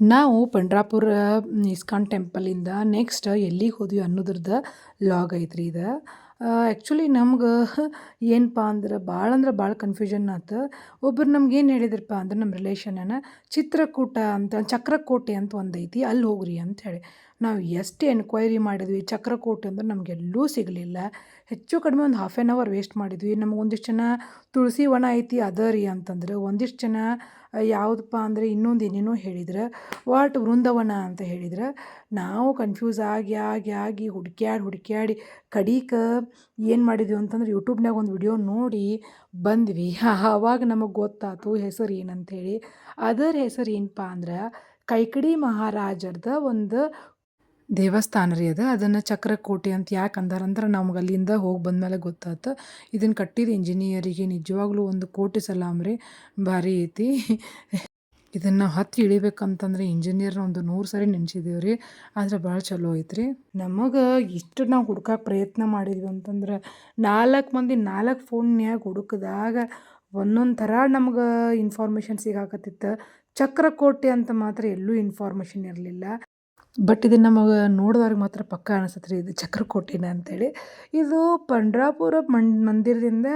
ನಾವು Pandharpur ISKCON ಟೆಂಪಲಿಂದ next ಎಲ್ಲಿಗೆ ಹೋದ್ವಿ ಅನ್ನೋದ್ರದ್ದು ಲಾಗ್ ಐತ್ರಿ ಇದು. ಆ್ಯಕ್ಚುಲಿ ನಮ್ಗೆ ಏನಪ್ಪ ಅಂದ್ರೆ ಭಾಳ ಅಂದ್ರೆ ಭಾಳ ಕನ್ಫ್ಯೂಷನ್ ಆತು. ಒಬ್ಬರು ನಮ್ಗೆ ಏನು ಹೇಳಿದ್ರಪ್ಪ ಅಂದ್ರೆ ನಮ್ಮ ರಿಲೇಷನನ ಚಿತ್ರಕೂಟ ಅಂತ, ಚಕ್ರಕೋಟೆ ಅಂತ ಒಂದು ಐತಿ, ಅಲ್ಲಿ ಹೋಗ್ರಿ ಅಂತ ಹೇಳಿ. ನಾವು ಎಷ್ಟು ಎನ್ಕ್ವೈರಿ ಮಾಡಿದ್ವಿ, ಚಕ್ರಕೋಟೆ ಅಂದ್ರೆ ನಮಗೆಲ್ಲೂ ಸಿಗಲಿಲ್ಲ. ಹೆಚ್ಚು ಕಡಿಮೆ ಒಂದು ಹಾಫ್ ಆ್ಯನ್ ಅವರ್ ವೇಸ್ಟ್ ಮಾಡಿದ್ವಿ. ನಮ್ಗೆ ಒಂದಿಷ್ಟು ಜನ ತುಳಸಿ ವನ ಐತಿ ಅದ ರೀ ಅಂತಂದ್ರೆ ಒಂದಿಷ್ಟು ಜನ ಯಾವುದಪ್ಪ ಅಂದರೆ ಇನ್ನೊಂದು ಏನೇನೋ ಹೇಳಿದ್ರು, ವಾಟ್ ವೃಂದಾವನ ಅಂತ ಹೇಳಿದ್ರು, ನಾವು ಕನ್ಫ್ಯೂಸ್ ಆಗಿ ಆಗಿ ಆಗಿ ಹುಡ್ಕ್ಯಾಡಿ ಹುಡ್ಕ್ಯಾಡಿ ಕಡೀಕ ಏನು ಮಾಡಿದ್ವಿ ಅಂತಂದ್ರೆ ಯೂಟ್ಯೂಬ್ನಾಗ ಒಂದು ವಿಡಿಯೋ ನೋಡಿ ಬಂದ್ವಿ. ಆವಾಗ ನಮಗೆ ಗೊತ್ತಾಯ್ತು ಹೆಸರು ಏನಂಥೇಳಿ ಅದರ ಹೆಸರು ಏನಪ್ಪ ಅಂದ್ರೆ, ಕೈಕಡಿ ಮಹಾರಾಜರದ ಒಂದು ದೇವಸ್ಥಾನ ರೀ ಅದು. ಅದನ್ನು ಚಕ್ರಕೋಟೆ ಅಂತ ಯಾಕೆ ಅಂದಾರಂದ್ರೆ ನಮ್ಗೆ ಅಲ್ಲಿಂದ ಹೋಗಿ ಬಂದಮೇಲೆ ಗೊತ್ತಾಯ್ತು ಇದನ್ನು ಕಟ್ಟಿದ ಇಂಜಿನಿಯರಿಗೆ ನಿಜವಾಗ್ಲೂ ಒಂದು ಕೋಟಿ ಸಲಾಮ್ ರೀ. ಭಾರಿ ಐತಿ. ಇದನ್ನು ಹತ್ತಿ ಇಳಿಬೇಕಂತಂದ್ರೆ ಇಂಜಿನಿಯರ್ನ ಒಂದು ನೂರು ಸರಿ ನೆನೆಸಿದೀವಿ ರೀ. ಆದರೆ ಭಾಳ ಚಲೋ ಐತ್ರಿ ನಮಗೆ ಇಷ್ಟು ನಾವು ಹುಡ್ಕಕ್ಕೆ ಪ್ರಯತ್ನ ಮಾಡಿದ್ವಿ ಅಂತಂದ್ರೆ ನಾಲ್ಕು ಮಂದಿ ನಾಲ್ಕು ಫೋನ್ನ್ಯಾಗ ಹುಡುಕಿದಾಗ ಒಂದೊಂದು ಥರ ನಮ್ಗೆ ಇನ್ಫಾರ್ಮೇಷನ್ ಸಿಗಾಕತ್ತಿತ್ತು. ಚಕ್ರಕೋಟೆ ಅಂತ ಮಾತ್ರ ಎಲ್ಲೂ ಇನ್ಫಾರ್ಮೇಷನ್ ಇರಲಿಲ್ಲ. ಬಟ್ ಇದು ನಮಗೆ ನೋಡಿದವ್ರಿಗೆ ಮಾತ್ರ ಪಕ್ಕ ಅನಿಸುತ್ತೆ ರೀ ಇದು ಚಕ್ರಕೋಟಿನ ಅಂತೇಳಿ. ಇದು ಪಂಡ್ರಾಪುರ ಮಂದಿರದಿಂದ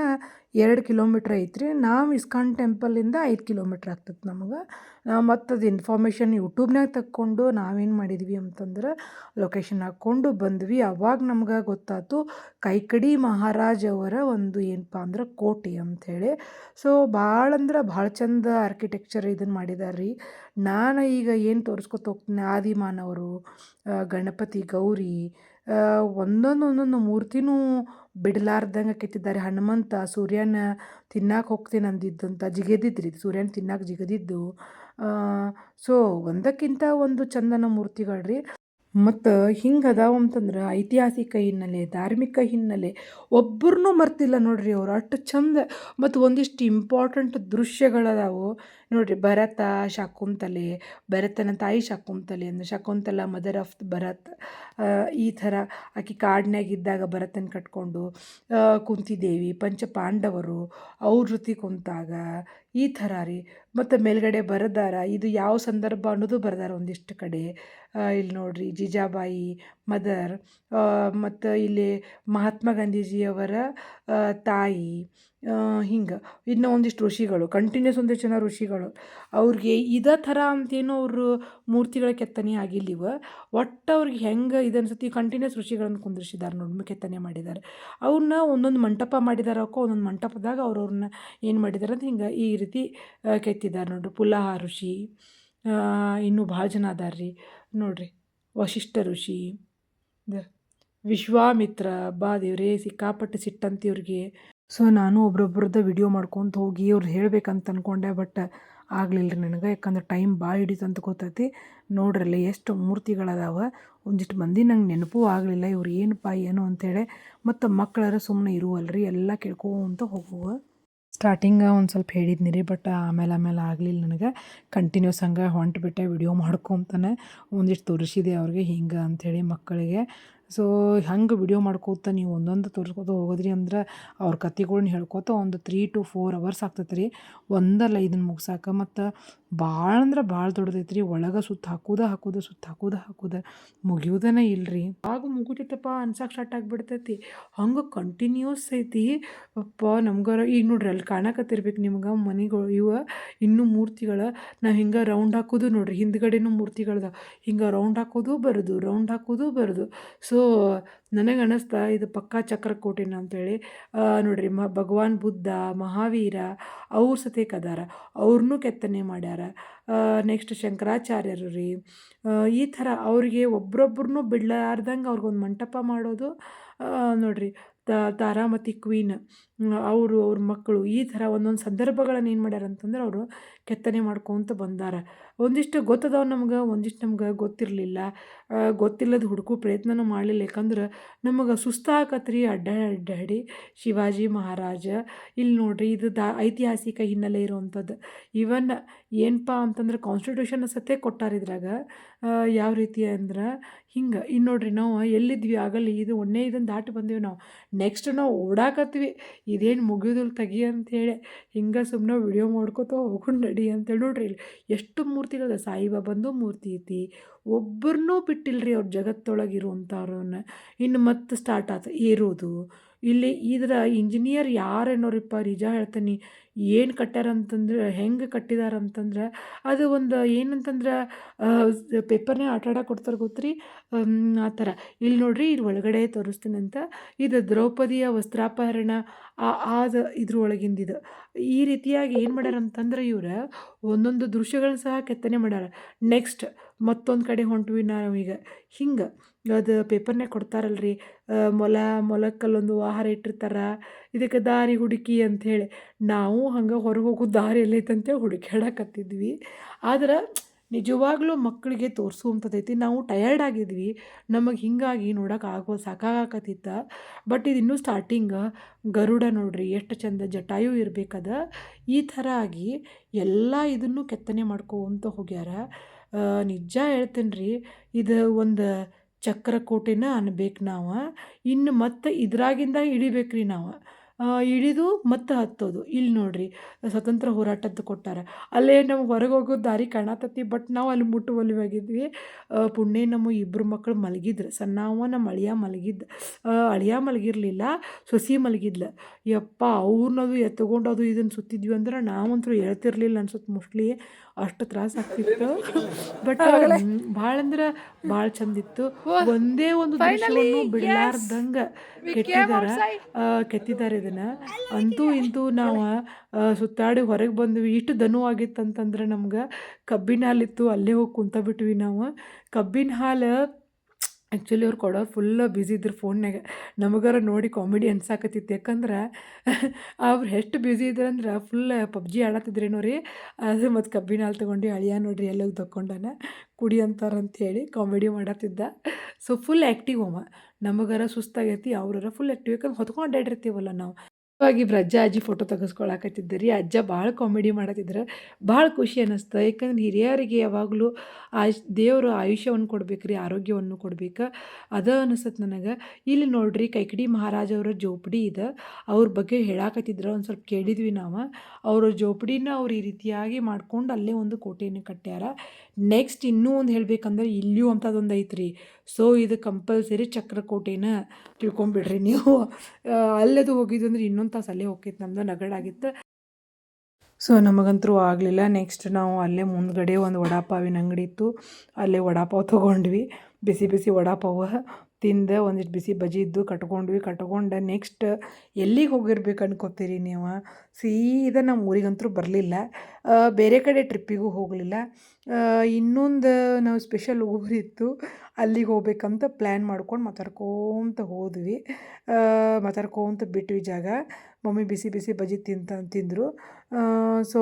ಎರಡು ಕಿಲೋಮೀಟ್ರ್ ಐತ್ರಿ. ನಾವು ಇಸ್ಕಾನ್ ಟೆಂಪಲಿಂದ ಐದು ಕಿಲೋಮೀಟ್ರ್ ಆಗ್ತದೆ ನಮಗೆ. ಮತ್ತು ಅದು ಇನ್ಫಾರ್ಮೇಷನ್ ಯೂಟ್ಯೂಬ್ನಾಗ ತಕ್ಕೊಂಡು ನಾವೇನು ಮಾಡಿದ್ವಿ ಅಂತಂದ್ರೆ ಲೊಕೇಶನ್ ಹಾಕ್ಕೊಂಡು ಬಂದ್ವಿ. ಅವಾಗ ನಮ್ಗೆ ಗೊತ್ತಾಯ್ತು ಕೈಕಡಿ ಮಹಾರಾಜ್ ಅವರ ಒಂದು ಏನಪ್ಪ ಅಂದ್ರೆ ಕೋಟೆ ಅಂಥೇಳಿ ಸೊ ಭಾಳ ಅಂದ್ರೆ ಭಾಳ ಚಂದ ಆರ್ಕಿಟೆಕ್ಚರ್ ಇದನ್ನು ಮಾಡಿದಾರೆ ರೀ ನಾನು ಈಗ ಏನು ತೋರಿಸ್ಕೊತ ಹೋಗ್ತೀನಿ, ಆದಿಮಾನವರು ಗಣಪತಿ ಗೌರಿ ಒಂದೊಂದು ಒಂದೊಂದು ಮೂರ್ತಿನೂ ಬಿಡಲಾರ್ದಂಗೆ ಕೆತ್ತಿದ್ದಾರೆ. ಹನುಮಂತ ಸೂರ್ಯನ ತಿನ್ನಕ್ಕೆ ಹೋಗ್ತೀನಿ ಅಂದಿದ್ದಂತ ಜಿಗಿದಿದ್ರಿ, ಸೂರ್ಯನ ತಿನ್ನಕ್ಕೆ ಜಿಗದಿದ್ದು. ಸೊ ಒಂದಕ್ಕಿಂತ ಒಂದು ಚಂದನ ಮೂರ್ತಿಗಳು ರೀ ಮತ್ತು ಹಿಂಗೆ ಅದಾವ ಅಂತಂದ್ರೆ ಐತಿಹಾಸಿಕ ಹಿನ್ನೆಲೆ, ಧಾರ್ಮಿಕ ಹಿನ್ನೆಲೆ ಒಬ್ಬರನ್ನೂ ಮರ್ತಿಲ್ಲ ನೋಡ್ರಿ ಅವ್ರು. ಅಷ್ಟು ಚಂದ ಮತ್ತು ಒಂದಿಷ್ಟು ಇಂಪಾರ್ಟೆಂಟ್ ದೃಶ್ಯಗಳದಾವು. ನೋಡಿರಿ ಭರತ, ಶಾಕುಂತಲೆ, ಭರತನ ತಾಯಿ ಶಾಕುಂತಲೆ ಅಂದ್ರೆ ಶಕುಂತಲ ಮದರ್ ಆಫ್ ಭರತ್ ಈ ಥರ ಆಕೆ ಕಾಡ್ನ್ಯಾಗ ಇದ್ದಾಗ ಭರತನ ಕಟ್ಕೊಂಡು ಕುಂತಿದೇವಿ ಪಂಚ ಪಾಂಡವರು ಅವ್ರ ಜೊತೆ ಕುಂತಾಗ ಈ ಥರ ರೀ. ಮತ್ತು ಮೇಲ್ಗಡೆ ಬರದಾರ, ಇದು ಯಾವ ಸಂದರ್ಭ ಅನ್ನೋದು ಬರದಾರ ಒಂದಿಷ್ಟು ಕಡೆ. ಇಲ್ಲಿ ನೋಡ್ರಿ ಜಿಜಾಬಾಯಿ ಮದರ್ ಮತ್ತು ಇಲ್ಲಿ ಮಹಾತ್ಮ ಗಾಂಧೀಜಿಯವರ ತಾಯಿ ಹಿಂಗೆ. ಇನ್ನು ಒಂದಿಷ್ಟು ಋಷಿಗಳು ಕಂಟಿನ್ಯೂಸ್ ಒಂದಿಷ್ಟು ಜನ ಋಷಿಗಳು. ಅವ್ರಿಗೆ ಇದೇ ಥರ ಅಂತೇನು ಅವರು ಮೂರ್ತಿಗಳ ಕೆತ್ತನೆ ಆಗಿಲ್ಲಿವ ಒಟ್ಟು ಅವ್ರಿಗೆ ಹೆಂಗೆ ಇದನ್ಸತಿ ಕಂಟಿನ್ಯೂಸ್ ಋಷಿಗಳನ್ನು ಕುಂದಿರ್ಸಿದ್ದಾರೆ ನೋಡಿ ಕೆತ್ತನೆ ಮಾಡಿದ್ದಾರೆ ಅವನ್ನ ಒಂದೊಂದು ಮಂಟಪ ಮಾಡಿದಾರೆ ಒಂದೊಂದು ಮಂಟಪದಾಗ ಅವ್ರು ಅವ್ರನ್ನ ಏನು ಮಾಡಿದ್ದಾರೆ ಅಂತ ಹಿಂಗೆ ಈ ರೀತಿ ಕೆತ್ತಿದ್ದಾರೆ ನೋಡ್ರಿ. ಪುಲಾಹ ಋಷಿ ಇನ್ನೂ ಭಾಳ ಜನ ಅದಾರ ರೀ. ನೋಡಿರಿ, ವಶಿಷ್ಠ ಋಷಿ ವಿಶ್ವಾಮಿತ್ರ ಬಾ ದೇವ್ರೇ ಸಿಕ್ಕಾಪಟ್ಟೆ ಸಿಟ್ಟಂತಿ ಇವ್ರಿಗೆ ಸೊ ನಾನು ಒಬ್ರೊಬ್ರದ್ದು ವಿಡಿಯೋ ಮಾಡ್ಕೊತ ಹೋಗಿ ಅವ್ರು ಹೇಳ್ಬೇಕಂತ ಅಂದ್ಕೊಂಡೆ ಬಟ್ ಆಗಲಿಲ್ಲ ರೀ ನನಗೆ. ಯಾಕಂದ್ರೆ ಟೈಮ್ ಭಾಳ ಹಿಡಿತು ಅಂತ ಗೊತ್ತೈತಿ. ನೋಡ್ರಲ್ಲಿ ಎಷ್ಟು ಮೂರ್ತಿಗಳದಾವೆ. ಒಂದಿಷ್ಟು ಮಂದಿ ನಂಗೆ ನೆನಪೂ ಆಗಲಿಲ್ಲ ಇವ್ರು ಏನಪ್ಪ, ಏನು ಅಂತೇಳಿ ಮತ್ತು ಮಕ್ಕಳರ ಸುಮ್ಮನೆ ಇರುವಲ್ರಿ, ಎಲ್ಲ ಕೇಳ್ಕೊಂತ ಹೋಗುವ. ಸ್ಟಾರ್ಟಿಂಗ ಒಂದು ಸ್ವಲ್ಪ ಹೇಳಿದ್ನಿ ರೀ ಬಟ್ ಆಮೇಲೆ ಆಮೇಲೆ ಆಗಲಿಲ್ಲ ನನಗೆ. ಕಂಟಿನ್ಯೂಸ್ ಹಂಗೆ ಹೊಂಟ್ಬಿಟ್ಟೆ ವಿಡಿಯೋ ಮಾಡ್ಕೊತಾನೆ. ಒಂದಿಷ್ಟು ತೋರಿಸಿದೆ ಅವ್ರಿಗೆ ಹಿಂಗೆ ಅಂಥೇಳಿ ಮಕ್ಕಳಿಗೆ. ಸೊ ಹಂಗೆ ವಿಡಿಯೋ ಮಾಡ್ಕೋತ ನೀವು ಒಂದೊಂದು ತೋರಿಸ್ಕೋತ ಹೋಗೋದ್ರಿ ಅಂದ್ರೆ ಅವ್ರ ಕತೆಗಳ್ನ ಹೇಳ್ಕೋತ ಒಂದು ತ್ರೀ ಟು ಫೋರ್ ಅವರ್ಸ್ ಆಗ್ತೈತೆ ರೀ ಒಂದಲ್ಲ ಇದನ್ನು ಮುಗ್ಸಾಕ ಮತ್ತು ಭಾಳ ಅಂದ್ರೆ ಭಾಳ ದೊಡ್ಡದೈತೆ ಒಳಗೆ ಸುತ್ತ ಹಾಕೋದ, ಹಾಕೋದು, ಸುತ್ತ ಹಾಕೋದ ಹಾಕೋದ ಮುಗಿಯೋದನೇ ಇಲ್ಲ ರೀ ಆಗ ಮುಗಿತೈತಪ್ಪ ಅನ್ಸಕ್ಕೆ ಸ್ಟಾರ್ಟ್ ಆಗಿಬಿಡ್ತೈತಿ. ಹಂಗೆ ಕಂಟಿನ್ಯೂಸ್ ಐತಿ. ಅಪ್ಪ, ನಮ್ಗಾರ ಈಗ ನೋಡ್ರಿ ಅಲ್ಲಿ ಕಾಣಕತ್ತಿರ್ಬೇಕು ನಿಮ್ಗೆ ಮನೆಗಳು ಇವ ಇನ್ನೂ ಮೂರ್ತಿಗಳು. ನಾವು ಹಿಂಗೆ ರೌಂಡ್ ಹಾಕೋದು ನೋಡ್ರಿ. ಹಿಂದ್ಗಡೆನೂ ಮೂರ್ತಿಗಳದ ಹಿಂಗೆ ರೌಂಡ್ ಹಾಕೋದು ಬರೋದು ರೌಂಡ್ ಹಾಕೋದು ಬರೋದು. ಸೊ ನನಗೆ ಅನ್ನಿಸ್ತಾ ಇದು ಪಕ್ಕಾ ಚಕ್ರಕೋಟಿನ ಅಂತೇಳಿ. ನೋಡಿರಿ, ಮ, ಭಗವಾನ್ ಬುದ್ಧ, ಮಹಾವೀರ, ಅವ್ರ ಸತೇಕ ಕದಾರ ಅವ್ರನ್ನೂ ಕೆತ್ತನೆ ಮಾಡ್ಯಾರ. ನೆಕ್ಸ್ಟ್ ಶಂಕರಾಚಾರ್ಯರು ರೀ. ಈ ಥರ ಅವ್ರಿಗೆ ಒಬ್ರೊಬ್ರನ್ನೂ ಬಿಡ್ಲಾರ್ದಂಗೆ ಅವ್ರಿಗೊಂದು ಮಂಟಪ ಮಾಡೋದು ನೋಡಿರಿ ತಾರಾಮತಿ ಕ್ವೀನ್ ಅವರು, ಅವ್ರ ಮಕ್ಕಳು ಈ ಥರ ಒಂದೊಂದು ಸಂದರ್ಭಗಳನ್ನ ಏನು ಮಾಡ್ಯಾರ ಅಂತಂದ್ರೆ ಅವರು ಕೆತ್ತನೆ ಮಾಡ್ಕೊತ ಬಂದಾರ. ಒಂದಿಷ್ಟು ಗೊತ್ತದಾವ ನಮ್ಗೆ, ಒಂದಿಷ್ಟು ನಮ್ಗೆ ಗೊತ್ತಿರಲಿಲ್ಲ. ಗೊತ್ತಿಲ್ಲದ ಹುಡುಕು ಪ್ರಯತ್ನನೂ ಮಾಡಲಿಲ್ಲ. ಯಾಕಂದ್ರೆ ನಮಗೆ ಸುಸ್ತಾಕತ್ರಿ ಅಡ್ಡ ಅಡ್ಡಾಡಿ ಶಿವಾಜಿ ಮಹಾರಾಜ ಇಲ್ಲಿ ನೋಡ್ರಿ ಇದು ದಾ, ಐತಿಹಾಸಿಕ ಹಿನ್ನೆಲೆ ಇರುವಂಥದ್ದು ಇವನ್ ಏನಪ್ಪ ಅಂತಂದ್ರೆ ಕಾನ್ಸ್ಟಿಟ್ಯೂಷನ್ ಸತೆ ಕೊಟ್ಟಾರ ಇದ್ರಾಗ. ಯಾವ ರೀತಿ ಅಂದ್ರೆ ಹಿಂಗೆ ಇನ್ನು ನೋಡ್ರಿ ನಾವು ಎಲ್ಲಿದ್ವಿ ಆಗಲಿ, ಇದು ಒಂದೇ ಇದನ್ನು ದಾಟಿ ಬಂದೀವಿ ನಾವು. ನೆಕ್ಸ್ಟ್ ನಾವು ಓಡಾಕತ್ವಿ. ಇದೇನು ಮುಗಿಯೋದಿಲ್ಲ ತೆಗಿ ಅಂತೇಳಿ ಹಿಂಗೆ ಸುಮ್ಮನೆ ವಿಡಿಯೋ ಮಾಡ್ಕೊತ ಹೋಗ್ಕೊಂಡು ನಡಿ ಅಂತೇಳಿ ನೋಡ್ರಿ ಇಲ್ಲಿ ಎಷ್ಟು ಮೂರ್ತಿಗಳಿದೆ. ಸಾಯಿಬಾಬಂದು ಮೂರ್ತಿ ಐತಿ ಒಬ್ಬರನ್ನೂ ರೀ ಅವ್ರ ಜಗತ್ತೊಳಗೆ ಇರುವಂಥವ್ರನ್ನ ಇನ್ನು ಮತ್ತೆ ಸ್ಟಾರ್ಟ್ ಆತು ಏರೋದು ಇಲ್ಲಿ ಇದರ ಇಂಜಿನಿಯರ್ ಯಾರು ಯಾರೇನೋರಿಪ್ಪ ನಿಜ ಹೇಳ್ತೀನಿ. ಏನು ಕಟ್ಟ್ಯಾರ ಅಂತಂದ್ರೆ ಹೆಂಗೆ ಕಟ್ಟಿದಾರೆ ಅಂತಂದ್ರೆ ಅದು ಒಂದು ಏನಂತಂದ್ರೆ ಪೇಪರ್ನೇ ಆಟ ಆಡಕ್ಕೆ ಕೊಡ್ತಾರೆ ಗೊತ್ತ್ರಿ? ಆ ಥರ. ಇಲ್ಲಿ ನೋಡ್ರಿ ಇಲ್ಲಿ ಒಳಗಡೆ ತೋರಿಸ್ತೀನಂತ ಇದು ದ್ರೌಪದಿಯ ವಸ್ತ್ರಾಪಹರಣ ಆದ ಇದ್ರ ಒಳಗಿಂದಿದು ಈ ರೀತಿಯಾಗಿ ಏನು ಮಾಡ್ಯಾರ ಅಂತಂದ್ರೆ ಇವ್ರು ಒಂದೊಂದು ದೃಶ್ಯಗಳನ್ನ ಸಹ ಕೆತ್ತನೆ ಮಾಡ್ಯಾರ. ನೆಕ್ಸ್ಟ್ ಮತ್ತೊಂದು ಕಡೆ ಹೊಂಟ್ವಿ ಈಗ. ಹಿಂಗೆ. ಅದು ಪೇಪರ್ನಾಗ ಕೊಡ್ತಾರಲ್ರಿ. ಮೊಲ, ಮೊಲಕ್ಕಲ್ಲೊಂದು ಆಹಾರ ಇಟ್ಟಿರ್ತಾರೆ. ಇದಕ್ಕೆ ದಾರಿ ಹುಡುಕಿ ಅಂಥೇಳಿ ನಾವು ಹಂಗೆ ಹೊರಗೆ ಹೋಗೋ ದಾರಿ ಎಲ್ಲೈತಂತೆ ಅಂತೇಳಿ ಹುಡುಕ್ಯಾಡಕತ್ತಿದ್ವಿ ಆದ್ರೆ ನಿಜವಾಗ್ಲೂ ಮಕ್ಕಳಿಗೆ ತೋರಿಸುವಂಥದ್ದೈತಿ ನಾವು ಟಯರ್ಡ್ ಆಗಿದ್ವಿ. ನಮಗೆ ಹಿಂಗಾಗಿ ನೋಡೋಕೆ ಆಗೋ ಸಾಕಾಗಕತ್ತಿತ್ತ. ಬಟ್ ಇದು ಇನ್ನೂ ಸ್ಟಾರ್ಟಿಂಗ ಗರುಡ ನೋಡ್ರಿ, ಎಷ್ಟು ಚಂದ ಜಟಾಯು ಇರಬೇಕದ. ಈ ಥರ ಆಗಿ ಎಲ್ಲ ಇದನ್ನು ಕೆತ್ತನೆ ಮಾಡ್ಕೊತ ಹೋಗ್ಯಾರ. ನಿಜ ಹೇಳ್ತೇನೆ ರೀ ಇದು ಒಂದು ಚಕ್ರಕೋಟೆನ ಅನ್ಬೇಕು ನಾವು. ಇನ್ನು ಮತ್ತೆ ಇದ್ರಾಗಿಂದ ಇಳಿಬೇಕು ರೀ ನಾವು. ಇಳಿದು ಮತ್ತೆ ಹತ್ತೋದು. ಇಲ್ಲಿ ನೋಡ್ರಿ ಸ್ವತಂತ್ರ ಹೋರಾಟದ್ದು ಕೊಟ್ಟಾರ. ಅಲ್ಲೇ ನಮ್ಗೆ ಹೊರಗೆ ಹೋಗೋ ದಾರಿ ಕಾಣತತ್ತಿ ಬಟ್ ನಾವು ಅಲ್ಲಿ ಮುಟ್ಟುವಲ್ಲಿವಾಗಿದ್ವಿ. ಪುಣ್ಯ ನಮ್ಮ ಇಬ್ಬರು ಮಕ್ಕಳು ಮಲಗಿದ್ರು. ಸಣ್ಣವ ನಮ್ಮ ಅಳಿಯ ಮಲಗಿದ್ದ. ಅಳಿಯ ಮಲಗಿರಲಿಲ್ಲ ಸೊಸಿ ಮಲಗಿದ್ಲು. ಯಪ್ಪ ಅವ್ರನ್ನದು ಎತ್ಕೊಂಡು ಅದು ಇದನ್ನು ಸುತ್ತಿದ್ವಿ ಅಂದ್ರೆ ನಾವಂತೂ ಹೇಳ್ತಿರ್ಲಿಲ್ಲ ಅನ್ಸುತ್ತೆ ಮೋಸ್ಟ್ಲಿ. ಅಷ್ಟು ತ್ರಾಸ ಆಗ್ತಿತ್ತು. ಬಟ್ ಭಾಳ ಅಂದ್ರೆ ಭಾಳ ಚಂದಿತ್ತು. ಒಂದೇ ಒಂದು ದೃಶ್ಯವನ್ನು ಬಿಡಲಾರ್ದಂಗೆ ಕೆತ್ತಿದಾರ ಕೆತ್ತಿದ್ದಾರೆ. ಇದನ್ನು ಅಂತೂ ಇಂತೂ ನಾವು ಸುತ್ತಾಡಿ ಹೊರಗೆ ಬಂದ್ವಿ. ಇಷ್ಟು ದನು ಆಗಿತ್ತು ಅಂತಂದ್ರೆ ನಮ್ಗೆ ಕಬ್ಬಿನ ಹಾಲಿತ್ತು ಅಲ್ಲೇ ಹೋಗಿ ಕುಂತ ಬಿಟ್ವಿ ನಾವು. ಕಬ್ಬಿನ ಹಾಲು ಆ್ಯಕ್ಚುಲಿ ಅವ್ರು ಕೊಡೋರು ಫುಲ್ ಬ್ಯುಸಿ ಇದ್ರು ಫೋನ್ನಾಗ ನಮಗಾರ ನೋಡಿ ಕಾಮಿಡಿ ಅನ್ಸಾಕತ್ತಿತ್ತು. ಯಾಕಂದ್ರೆ, ಅವ್ರು ಎಷ್ಟು ಬ್ಯುಸಿ ಇದ್ರಂದ್ರೆ ಫುಲ್ ಪಬ್ಜಿ ಆಡತ್ತಿದ್ರೇನೋ ರೀ. ಅದು ಮತ್ತು ಕಬ್ಬಿನ ಹಾಲು ತೊಗೊಂಡು ಅಳಿಯ ನೋಡ್ರಿ ಎಲ್ಲ ತಕ್ಕೊಂಡಾನ ಕುಡಿ ಅಂತಾರಂತೇಳಿ ಕಾಮಿಡಿ ಮಾಡತ್ತಿದ್ದ. ಸೊ ಫುಲ್ ಆ್ಯಕ್ಟಿವ್ ಅವ ನಮಗಾರ ಸುಸ್ತಾಗೈತಿ, ಅವ್ರಾರ ಫುಲ್ ಆ್ಯಕ್ಟಿವ್ ಯಾಕಂದ್ರೆ ಹೊತ್ಕೊಂಡು ಅಡ್ಡಾಡಿರ್ತೀವಲ್ಲ ನಾವು. ಇವಾಗ ಇಬ್ರು ಅಜ್ಜ, ಅಜ್ಜಿ ಫೋಟೋ ತೆಗೆಸ್ಕೊಳಕತ್ತಿದ್ದೆ ರೀ. ಅಜ್ಜ ಭಾಳ ಕಾಮಿಡಿ ಮಾಡತ್ತಿದ್ರೆ ಭಾಳ ಖುಷಿ ಅನ್ನಿಸ್ತು ಯಾಕಂದ್ರೆ ಹಿರಿಯರಿಗೆ ಯಾವಾಗಲೂ ಆಯುಷ್ ದೇವರು ಆಯುಷ್ಯವನ್ನು ಕೊಡ್ಬೇಕು ರೀ, ಆರೋಗ್ಯವನ್ನು ಕೊಡ್ಬೇಕು. ಅದು ಅನ್ನಿಸತ್ ನನಗೆ. ಇಲ್ಲಿ ನೋಡ್ರಿ ಕೈಕಡಿ ಮಹಾರಾಜ ಅವರ ಜೋಪಡಿ ಇದೆ. ಅವ್ರ ಬಗ್ಗೆ ಹೇಳಾಕತ್ತಿದ್ರು ಒಂದು ಸ್ವಲ್ಪ ಕೇಳಿದ್ವಿ ನಾವು. ಅವರ ಜೋಪಡಿನ ಅವ್ರು ಈ ರೀತಿಯಾಗಿ ಮಾಡ್ಕೊಂಡು ಅಲ್ಲೇ ಒಂದು ಕೋಟೆಯನ್ನು ಕಟ್ಟ್ಯಾರ ನೆಕ್ಸ್ಟ್ ಇನ್ನೂ ಒಂದು ಹೇಳ್ಬೇಕಂದ್ರೆ ಇಲ್ಲಿಯೂ ಅಂಥದ್ದೊಂದು ಐತ್ರಿ ಸೊ ಇದು ಕಂಪಲ್ಸರಿ ಚಕ್ರಕೋಟೆನ ತಿಳ್ಕೊಂಬಿಡ್ರಿ ನೀವು. ಅಲ್ಲದು ಹೋಗಿದ್ದು ಅಂದ್ರೆ ಇನ್ನೊಂದು ತಾಸು ಅಲ್ಲೇ ಹೋಗಿತ್ತು ನಮ್ಮದು ನಗಡಾಗಿತ್ತು ಸೊ ನಮಗಂತೂ ಆಗಲಿಲ್ಲ. ನೆಕ್ಸ್ಟ್ ನಾವು ಅಲ್ಲೇ ಮುಂದ್ಗಡೆ ಒಂದು ವಡಾಪಾವಿನ ಅಂಗಡಿ ಇತ್ತು. ಅಲ್ಲೇ ವಡಾಪಾವ್ ತೊಗೊಂಡ್ವಿ. ಬಿಸಿ ಬಿಸಿ ವಡಾಪಾವ ತಿಂದು ಒಂದಿಷ್ಟು ಬಿಸಿ ಬಜಿ ಇದ್ದು ಕಟ್ಕೊಂಡ್ವಿ. ಕಟ್ಕೊಂಡು ನೆಕ್ಸ್ಟ್ ಎಲ್ಲಿಗೆ ಹೋಗಿರ್ಬೇಕು ಅನ್ಕೋತೀರಿ ನೀವು? ಸೀದಾ ನಮ್ಮ ಊರಿಗಂತೂ ಬರಲಿಲ್ಲ. ಬೇರೆ ಕಡೆ ಟ್ರಿಪ್ಪಿಗೂ ಹೋಗಲಿಲ್ಲ. ಇನ್ನೊಂದು ನಾವು ಸ್ಪೆಷಲ್ ಊರಿತ್ತು. ಅಲ್ಲಿಗೆ ಹೋಗ್ಬೇಕಂತ ಪ್ಲ್ಯಾನ್ ಮಾಡ್ಕೊಂಡು ಮಾತಾಡ್ಕೊತ ಹೋದ್ವಿ. ಮಾತಾಡ್ಕೋತ ಬಿಟ್ವಿ ಜಾಗ. ಮಮ್ಮಿ ಬಿಸಿ ಬಿಸಿ ಬಜ್ಜಿ ತಿಂತ, ತಿಂದರು. ಸೊ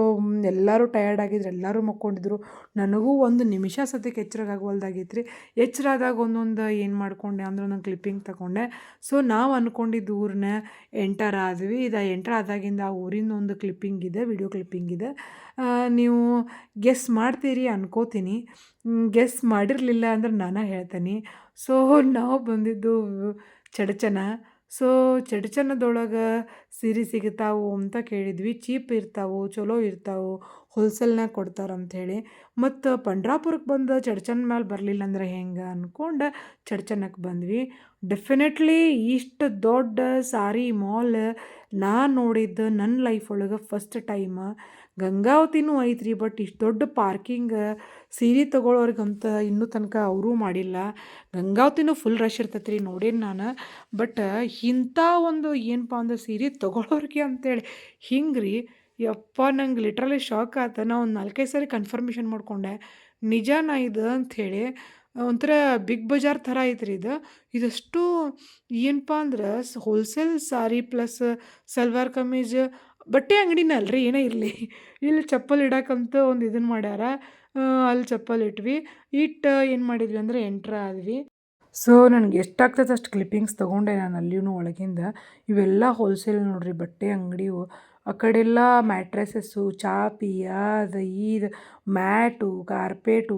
ಎಲ್ಲರೂ ಟಯರ್ಡ್ ಆಗಿದ್ರು. ಎಲ್ಲರೂ ಮಕ್ಕೊಂಡಿದ್ರು. ನನಗೂ ಒಂದು ನಿಮಿಷ ಸದ್ಯಕ್ಕೆ ಎಚ್ಚರಾಗವಲ್ದಾಗಿತ್ತು ರೀ ಎಚ್ಚರ ಆದಾಗ ಒಂದೊಂದು ಏನು ಮಾಡಿಕೊಂಡೆ ಅಂದ್ರೆ ಒಂದೊಂದು ಕ್ಲಿಪ್ಪಿಂಗ್ ತಗೊಂಡೆ. ಸೊ ನಾವು ಅಂದ್ಕೊಂಡಿದ್ದು ಊರನ್ನ ಎಂಟರ್ ಆದ್ವಿ. ಇದು ಎಂಟರ್ ಆದಾಗಿಂದ ಆ ಊರಿಂದ ಒಂದು ಕ್ಲಿಪ್ಪಿಂಗ್ ಇದೆ ವಿಡಿಯೋ ಕ್ಲಿಪ್ಪಿಂಗ್ ಇದೆ. ನೀವು ಗೆಸ್ ಮಾಡ್ತೀರಿ ಅನ್ಕೋತೀನಿ. ಗೆಸ್ ಮಾಡಿರಲಿಲ್ಲ ಅಂದ್ರೆ ನಾನು ಹೇಳ್ತೀನಿ. ಸೊ ನಾವು ಬಂದಿದ್ದು ಚಡಚನ. ಸೊ ಚಡಚನದೊಳಗೆ ಸೀರೆ ಸಿಗುತ್ತಾವು ಅಂತ ಕೇಳಿದ್ವಿ. ಚೀಪ್ ಇರ್ತಾವು, ಚಲೋ ಇರ್ತಾವು ಹೋಲ್ಸೇಲ್ನಾಗ ಕೊಡ್ತಾರೆ ಅಂಥೇಳಿ ಮತ್ತು ಪಂಡ್ರಾಪುರಕ್ಕೆ ಬಂದು ಚಡ್ಚನ್ ಮ್ಯಾಲೆ ಬರಲಿಲ್ಲ ಅಂದ್ರೆ ಹೆಂಗೆ ಅಂದ್ಕೊಂಡು ಚಡ್ಚನಕ್ಕೆ ಬಂದ್ವಿ. ಡೆಫಿನೆಟ್ಲಿ ಇಷ್ಟು ದೊಡ್ಡ ಸಾರಿ ಮಾಲ್ ನಾ ನೋಡಿದ್ದು ನನ್ನ ಲೈಫ್ ಒಳಗೆ ಫಸ್ಟ್ ಟೈಮ. ಗಂಗಾವತಿನೂ ಐತ್ರಿ ಬಟ್ ಇಷ್ಟು ದೊಡ್ಡ ಪಾರ್ಕಿಂಗ್ ಸೀರೆ ತೊಗೊಳೋರ್ಗಂತ ಇನ್ನೂ ತನಕ ಅವರೂ ಮಾಡಿಲ್ಲ. ಗಂಗಾವತಿನೂ ಫುಲ್ ರಶ್ ಇರ್ತೈತೆ ರೀ ನೋಡೇನಿ ನಾನು. ಬಟ್ ಇಂಥ ಒಂದು ಏನಪ್ಪ ಅಂದ್ರೆ ಸೀರೆ ತೊಗೊಳೋರಿಗೆ ಅಂತೇಳಿ ಹಿಂಗೆ ರೀ ಯಪ್ಪ ನಂಗೆ ಲಿಟ್ರಲಿ ಶಾಕ್ ಆತ. ನಾ ಒಂದು ನಾಲ್ಕೈದು ಸಾರಿ ಕನ್ಫರ್ಮೇಷನ್ ಮಾಡಿಕೊಂಡೆ. ನಿಜಾನ ಇದು ಅಂಥೇಳಿ ಒಂಥರ ಬಿಗ್ ಬಜಾರ್ ಥರ ಐತ್ರಿ ಇದು. ಇದಷ್ಟು ಏನಪ್ಪ ಅಂದ್ರೆ ಹೋಲ್ಸೇಲ್ ಸಾರಿ ಪ್ಲಸ್ ಸಲ್ವಾರ್ ಕಮೀಜ್ ಬಟ್ಟೆ ಅಂಗಡಿನ ಅಲ್ರಿ, ಏನೇ ಇರಲಿ. ಇಲ್ಲಿ ಚಪ್ಪಲ್ ಇಡಕ್ಕಂತ ಒಂದು ಇದನ್ನು ಮಾಡ್ಯಾರ. ಅಲ್ಲಿ ಚಪ್ಪಲ್ ಇಟ್ವಿ. ಇಟ್ಟು ಏನು ಮಾಡಿದ್ವಿ ಅಂದರೆ ಎಂಟ್ರ ಆದ್ವಿ. ಸೊ ನನಗೆ ಎಷ್ಟಾಗ್ತದೆ ಅಷ್ಟು ಕ್ಲಿಪ್ಪಿಂಗ್ಸ್ ತೊಗೊಂಡೆ ನಾನು ಅಲ್ಲಿಯೂ ಒಳಗಿಂದ. ಇವೆಲ್ಲ ಹೋಲ್ಸೇಲ್ ನೋಡ್ರಿ, ಬಟ್ಟೆ ಅಂಗಡಿವು ಆ ಕಡೆಲ್ಲ ಮ್ಯಾಟ್ರೆಸಸ್ಸು ಚಾಪಿ, ಅದು ಇದು ಮ್ಯಾಟು ಕಾರ್ಪೇಟು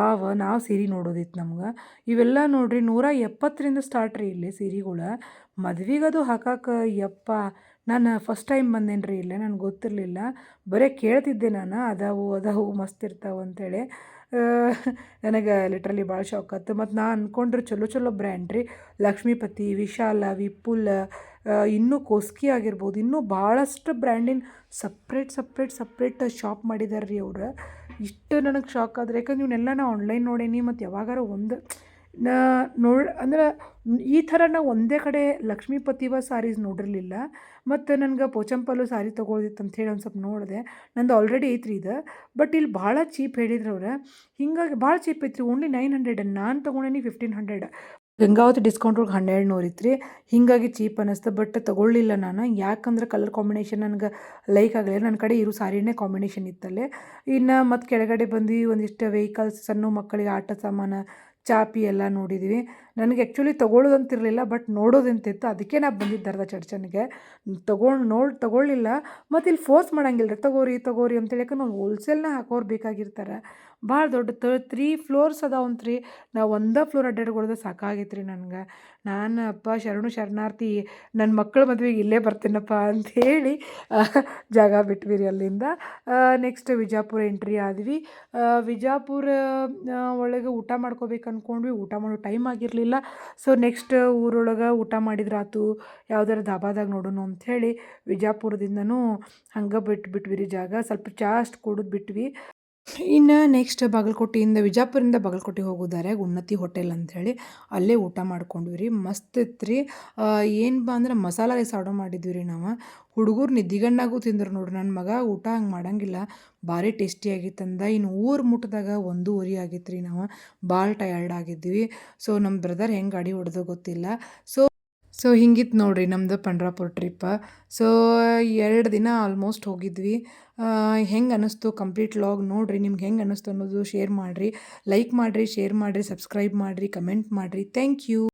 ಅವ ನಾವು ಸೀರೆ ನೋಡೋದಿತ್ತು ನಮ್ಗೆ. ಇವೆಲ್ಲ ನೋಡ್ರಿ ನೂರ ಎಪ್ಪತ್ತರಿಂದ ಸ್ಟಾರ್ಟ್ ರೀ ಇಲ್ಲಿ ಸೀರೆಗಳು. ಮದ್ವೆಗದು ಹಾಕಕ್ಕೆ ಯಪ್ಪ ನಾನು ಫಸ್ಟ್ ಟೈಮ್ ಬಂದೇನಿ ರೀ ಇಲ್ಲೇ, ನನಗೆ ಗೊತ್ತಿರಲಿಲ್ಲ. ಬರೀ ಕೇಳ್ತಿದ್ದೆ ನಾನು, ಅದಾವು ಅದಾವು, ಮಸ್ತ್ ಇರ್ತಾವೆ ಅಂತೇಳಿ. ನನಗೆ ಲಿಟ್ರಲಿ ಭಾಳ ಶಾಕ್ ಆಯ್ತು ಮತ್ತು ನಾ ಅಂದ್ಕೊಂಡ್ರೆ ಚಲೋ ಚಲೋ ಬ್ರ್ಯಾಂಡ್ ರೀ. ಲಕ್ಷ್ಮೀಪತಿ, ವಿಶಾಲ, ವಿಪುಲ್ ಇನ್ನೂ ಕೋಸ್ಕಿ ಆಗಿರ್ಬೋದು, ಇನ್ನೂ ಭಾಳಷ್ಟು ಬ್ರ್ಯಾಂಡಿನ ಸಪ್ರೇಟ್ ಸಪ್ರೇಟ್ ಸಪ್ರೇಟ್ ಶಾಪ್ ಮಾಡಿದಾರೆ ರೀ ಅವರು. ಇಷ್ಟು ನನಗೆ ಶಾಕ್ ಆದ್ರೆ ಯಾಕಂದ್ರೆ ಇವನ್ನೆಲ್ಲ ನಾ ಆನ್ಲೈನ್ ನೋಡೇನಿ ಮತ್ತು ಯಾವಾಗಾರ ಒಂದು ನಾ ನೋಡಿ, ಅಂದ್ರೆ ಈ ಥರ ನಾ ಒಂದೇ ಕಡೆ ಲಕ್ಷ್ಮೀಪತಿವ ಸಾರೀಸ್ ನೋಡಿರಲಿಲ್ಲ. ಮತ್ತು ನನಗೆ ಪೋಚಂಪಲ್ಲು ಸಾರಿ ತೊಗೊಳ್ದಿತ್ತು ಅಂಥೇಳಿ ಒಂದು ಸ್ವಲ್ಪ ನೋಡಿದೆ. ನಂದು ಆಲ್ರೆಡಿ ಐತ್ರಿ ಇದು. ಬಟ್ ಇಲ್ಲಿ ಭಾಳ ಚೀಪ್ ಹೇಳಿದ್ರು ಅವ್ರು. ಹಿಂಗಾಗಿ ಭಾಳ ಚೀಪ್ ಐತ್ರಿ. ಓನ್ಲಿ ನೈನ್ ಹಂಡ್ರೆಡ್ ನಾನು ತೊಗೊಂಡೇನಿ ಫಿಫ್ಟೀನ್ ಹಂಡ್ರೆಡ್ ಗಂಗಾವತಿ ಡಿಸ್ಕೌಂಟ್ ಒಳಗೆ ಹನ್ನೆರಡು ನೂರು ಇತ್ತು ರೀ ಹೀಗಾಗಿ ಚೀಪ್ ಅನ್ನಿಸ್ತು ಬಟ್ ತೊಗೊಳ್ಳಿಲ್ಲ ನಾನು. ಯಾಕಂದ್ರೆ ಕಲರ್ ಕಾಂಬಿನೇಷನ್ ನನಗೆ ಲೈಕ್ ಆಗಲಿಲ್ಲ. ನನ್ನ ಕಡೆ ಇರೋ ಸಾರಿನೇ ಕಾಂಬಿನೇಷನ್ ಇತ್ತಲ್ಲೇ. ಇನ್ನು ಮತ್ತು ಕೆಳಗಡೆ ಬಂದು ಒಂದಿಷ್ಟು ವೆಹಿಕಲ್ಸ್ ಸಣ್ಣ ಮಕ್ಕಳಿಗೆ ಆಟ ಸಾಮಾನು ಚಾಪಿ ಎಲ್ಲ ನೋಡಿದ್ವಿ. ನನಗೆ ಆ್ಯಕ್ಚುಲಿ ತೊಗೊಳ್ಳೋದಂತಿರಲಿಲ್ಲ ಬಟ್ ನೋಡೋದಂತಿತ್ತು. ಅದಕ್ಕೆ ನಾ ಬಂದಿದ್ದೆ ಅರ್ಧ ಚರ್ಚನಿಗೆ ತೊಗೊಂಡು ನೋಡಿ, ತೊಗೊಳ್ಳಿಲ್ಲ. ಮತ್ತು ಇಲ್ಲಿ ಫೋರ್ಸ್ ಮಾಡಂಗಿಲ್ಲ ರೀ ತಗೋರಿ ತಗೋರಿ ಅಂತೇಳಿ. ಯಾಕಂದ್ರೆ ನಾವು ಹೋಲ್ಸೇಲ್ನ ಹಾಕೋರು ಬೇಕಾಗಿರ್ತಾರೆ. ಭಾಳ ದೊಡ್ಡ ತ ತ್ರೀ ಫ್ಲೋರ್ಸ್ ಅದಾವಂತ್ರಿ ನಾವು ಒಂದೇ ಫ್ಲೋರ್ ಅಡ್ಡಾಡ್ಕೊಡ್ದೆ ಸಾಕಾಗೈತ್ರಿ ನನಗೆ. ನಾನು ಅಪ್ಪ ಶರಣು, ಶರಣಾರ್ಥಿ ನನ್ನ ಮಕ್ಕಳ ಮದುವೆಗೆ ಇಲ್ಲೇ ಬರ್ತೀನಪ್ಪ ಅಂಥೇಳಿ ಜಾಗ ಬಿಟ್ವಿ ರೀ ಅಲ್ಲಿಂದ ನೆಕ್ಸ್ಟ್ ವಿಜಾಪುರ ಎಂಟ್ರಿ ಆದ್ವಿ. ವಿಜಾಪುರ ಒಳಗೆ ಊಟ ಮಾಡ್ಕೋಬೇಕು ಅಂದ್ಕೊಂಡ್ವಿ ಊಟ ಮಾಡೋ ಟೈಮ್ ಆಗಿರಲಿಲ್ಲ. ಸೊ ನೆಕ್ಸ್ಟ್ ಊರೊಳಗೆ ಊಟ ಮಾಡಿದ್ರಾತು ಯಾವ್ದಾರು ಧಾಬಾದಾಗ ನೋಡೋಣ ಅಂಥೇಳಿ ವಿಜಾಪುರದಿಂದನೂ ಹಂಗೆ ಬಿಟ್ಟು ಬಿಟ್ವಿ ರೀ ಜಾಗ. ಸ್ವಲ್ಪ ಚಾಸ್ಟ್ ಕುಡಿದು ಬಿಟ್ವಿ. ಇನ್ನು ನೆಕ್ಸ್ಟ್ ಬಾಗಲಕೋಟೆಯಿಂದ ವಿಜಾಪುರದಿಂದ ಬಾಗಲಕೋಟೆಗೆ ಹೋಗೋ ದಾರ್ಯಾಗ ಉನ್ನತಿ ಹೋಟೆಲ್ ಅಂಥೇಳಿ ಅಲ್ಲೇ ಊಟ ಮಾಡ್ಕೊಂಡ್ವಿ ರೀ ಮಸ್ತ್ ಇತ್ತು ರೀ ಏನು ಬಾ ಅಂದ್ರೆ ಮಸಾಲ ರೈಸ್ ಆರ್ಡರ್ ಮಾಡಿದ್ವಿ ರೀ ನಾವು. ಹುಡುಗರು ನಿದ್ದಿಗಣ್ಣಾಗೂ ತಿಂದರು ನೋಡ್ರಿ ನನ್ನ ಮಗ. ಊಟ ಹಂಗೆ ಮಾಡಂಗಿಲ್ಲ. ಭಾರಿ ಟೇಸ್ಟಿಯಾಗಿತ್ತಂದ ಇನ್ನು ಊರು ಮುಟ್ಟಿದಾಗ ಒಂದೂವರೆ ಆಗಿತ್ತು ರೀ ನಾವು. ಭಾಳ ಟಯರ್ಡ್ ಆಗಿದ್ವಿ. ಸೊ ನಮ್ಮ ಬ್ರದರ್ ಹೆಂಗೆ ಗಾಡಿ ಹೊಡೆದೋ ಗೊತ್ತಿಲ್ಲ. ಸೊ ಸೊ ಹಿಂಗಿತ್ತು ನೋಡಿರಿ ನಮ್ಮದು ಪಂಡ್ರಾಪುರ ಟ್ರಿಪ್ಪ ಸೊ ಎರಡು ದಿನ ಆಲ್ಮೋಸ್ಟ್ ಹೋಗಿದ್ವಿ. ಹೆಂಗೆ ಅನ್ನಿಸ್ತು ಕಂಪ್ಲೀಟ್ ಲಾಗ್ ನೋಡಿರಿ, ನಿಮ್ಗೆ ಹೆಂಗೆ ಅನ್ನಿಸ್ತು ಅನ್ನೋದು ಶೇರ್ ಮಾಡಿರಿ. ಲೈಕ್ ಮಾಡಿರಿ ಶೇರ್ ಮಾಡಿರಿ ಸಬ್ಸ್ಕ್ರೈಬ್ ಮಾಡಿರಿ ಕಮೆಂಟ್ ಮಾಡಿರಿ. Thank you